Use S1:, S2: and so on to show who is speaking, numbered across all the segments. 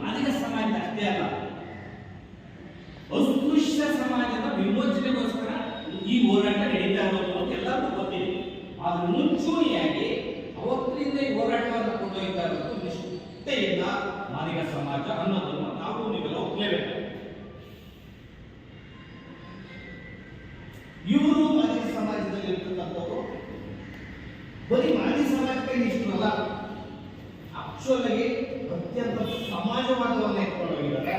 S1: ಮಾದಿಗ ಸಮಾಜ ಅಷ್ಟೇ ಅಲ್ಲ. ಅಸ್ಪೃಶ್ಯ ಸಮಾಜದ ವಿಮೋಚನೆಗೋಸ್ಕರ ಈ ಹೋರಾಟ ನಡೀತಾ ಇರೋದು ಅಂತ ಗೊತ್ತಿದೆ. ಆದ್ರೆ ಮುಂಚೂಣಿಯಾಗಿ ಅವತ್ತಿನಿಂದ ಈ ಹೋರಾಟವನ್ನು ಕೊಂಡೊಯ್ತಾ ಇರೋದು ನಿಷ್ಠೆಯಿಂದ ಸಮಾಜ ಅನ್ನೋದನ್ನು ನಾವು ನೀವೆಲ್ಲ ಒಪ್ಪಲೇಬೇಕು ಇವರು ಮಾದಿಗ ಸಮಾಜದಲ್ಲಿ ಇರ್ತಕ್ಕಂಥವ್ರು. ಬರೀ ಮಾದಿಗ ಸಮಾಜಕ್ಕೆ ಇಷ್ಟರಲ್ಲ ಆಕ್ಚುಲ್ ಆಗಿ ಅತ್ಯಂತ ಸಮಾಜವಾದವನ್ನ ಇಟ್ಕೊಂಡು ಹೋಗಿದ್ದಾರೆ.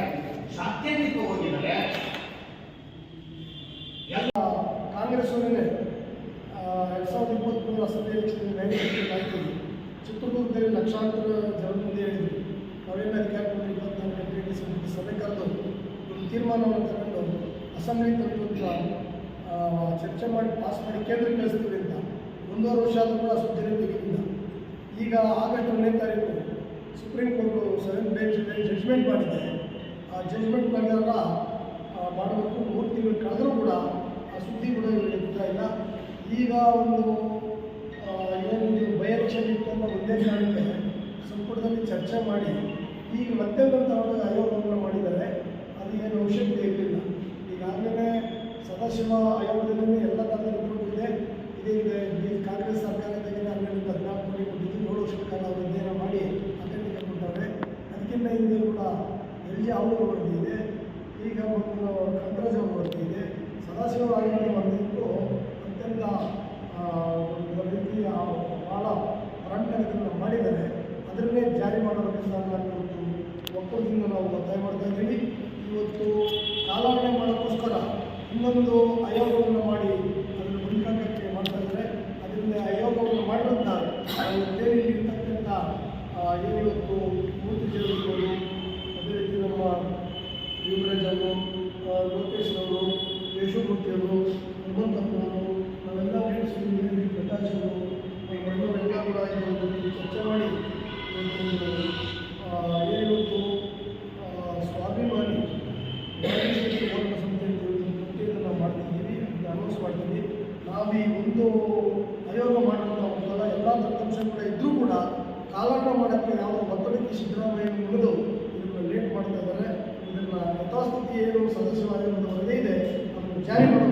S1: ಜಾತ್ಯತೀತ ಹೋಗಿದ್ದಾರೆ. ಎಲ್ಲ
S2: ಕಾಂಗ್ರೆಸ್ ಅವರೇ ಎರಡು ಸಾವಿರದ ಇಪ್ಪತ್ತ್ಮೂರು ಅಸೆಂಬ್ಲಿ ಎಲೆಕ್ಷನ್ ಚಿತ್ರದುರ್ಗದಲ್ಲಿ ಲಕ್ಷಾಂತರ ಜನ ಮುಂದೆ ಹೇಳಿದ್ರು. ನಾವೇನು ಅಧಿಕಾರ ಬಂದು ಇಪ್ಪತ್ನಾಲ್ಕು ಗಂಟೆ ಸಮಿತಿ ಸಭೆ ಕರೆದು ಒಂದು ತೀರ್ಮಾನವನ್ನು ತಗೊಂಡು ಅಸೆಂಬ್ಲಿ ಆ, ಚರ್ಚೆ ಮಾಡಿ ಪಾಸ್ ಮಾಡಿ ಕೇಂದ್ರ ಕಳಿಸ್ತೀವಿ ಅಂತ. ಒಂದೂವರೆ ವರ್ಷ ಆದರೂ ಕೂಡ ತೆಗೆದಿಲ್ಲ. ಈಗ ಆಗಸ್ಟ್ ಒಂದನೇ ತಾರೀಕು supreme court seven bench judgment ಮಾಡಿದೆ. ಆ ಜಡ್ಜ್ಮೆಂಟ್ ಆ, ಮಾಡಬೇಕು ಮೂರು ತಿಂಗಳು ಕಳೆದರೂ ಕೂಡ ಆ ಸುದ್ದಿ ಕೂಡ ಇವರಿಗೆ ಎತ್ತಾ ಇಲ್ಲ. ಈಗ ಒಂದು ಏನು ನೀವು ಬೈ ಎಲೆಕ್ಷನ್ ಇತ್ತು ಅನ್ನೋ ಒಂದೇ ಕಾರಣಕ್ಕೆ ಸಂಪುಟದಲ್ಲಿ ಚರ್ಚೆ ಮಾಡಿ ಈಗ ಮತ್ತೆ ಒಂದು ಅವರು ಆಯೋಗವನ್ನು ಮಾಡಿದ್ದಾರೆ. ಅದು ಏನು ಅವಶ್ಯಕತೆ ಇರಲಿಲ್ಲ. ಈಗಾಗಲೇ ಸದಾಶಿವ ಆಯೋಗದಲ್ಲಿ ಎಲ್ಲ ಥರದ ರಿಪೋರ್ಟ್ ಇದೆ ಇದೇ. ಅದಕ್ಕಿಂತ ಹಿಂದೆ ಕೂಡ ಎಲ್ ಜಿ ಅವರು ವರದಿದೆ ಈಗ ಒಂದು ಕಂದ್ರಾಜ್ ಅವರು ಬರ್ತಿದೆ ಸದಾಶಿವ ಆಯೋಗ ವರದಿದ್ದು ಅತ್ಯಂತ ಒಂದು ರೀತಿಯ ಭಾಳ ಹೋರಾಟಗಳನ್ನು ಮಾಡಿದ್ದಾರೆ. ಅದನ್ನೇ ಜಾರಿ ಮಾಡಬೇಕಂತ ನಾನು ಇವತ್ತು ಒಕ್ಕೂಟದಿಂದ ನಾವು ಒತ್ತಾಯ ಮಾಡ್ತಾ ಇದ್ದೀವಿ. ಇವತ್ತು ಕಾಲಾವಣೆ ಮಾಡೋಕ್ಕೋಸ್ಕರ ಇನ್ನೊಂದು ಆಯೋಗವನ್ನು ಮಾಡಿ ಅದನ್ನು ಮುಂದಾಕಕ್ಕೆ ಮಾಡ್ತಾ ಇದ್ದಾರೆ. ಅದರಿಂದ ಆಯೋಗವನ್ನು ನಾವು ಇರ್ತಕ್ಕಂಥ ಇವತ್ತು ಮೂರ್ತಿ ಜಯಂತಿಗಳು ಲೋಕೇಶ್ವರರು ಯೇಶುಮೂರ್ತಿಯವರು ಹನುಮಂತಪ್ಪನವರು, ನಾವೆಲ್ಲ ಶ್ರೀ ಪ್ರಕಾಶವರು ನಮ್ಮನ್ನೆಲ್ಲ ಕೂಡ ಇದೊಂದು ಚರ್ಚೆ ಮಾಡಿ ಏನಿವತ್ತು? ಸ್ವಾಭಿಮಾನಿ ಹೋರಾಟ ಸಂಸ್ಥೆ ಇದನ್ನು ನಾವು ಮಾಡ್ತಿದ್ದೀವಿ ಅನೌನ್ಸ್ ಮಾಡ್ತೀವಿ. ನಾವು ಈ ಒಂದು ಆಯೋಗ ಮಾಡುವಂಥ ಒಂದಲ್ಲ ಎಲ್ಲ ದತ್ತಾಂಶ ಕೂಡ ಇದ್ದರೂ ಕೂಡ ಕಾಲಾಟ ಮಾಡೋಕ್ಕೆ ಯಾವ ಒತ್ತಡಕ್ಕೆ ಸಿದ್ದರಾಮಯ್ಯ ಮುಗಿದು ಇದನ್ನು ಲೇಟ್ ಮಾಡ್ತಾ ಇದ್ದಾರೆ. ಇದನ್ನು ಯಥಾಸ್ಥಿತಿ ಏನು ಸದಸ್ಯ Thank you.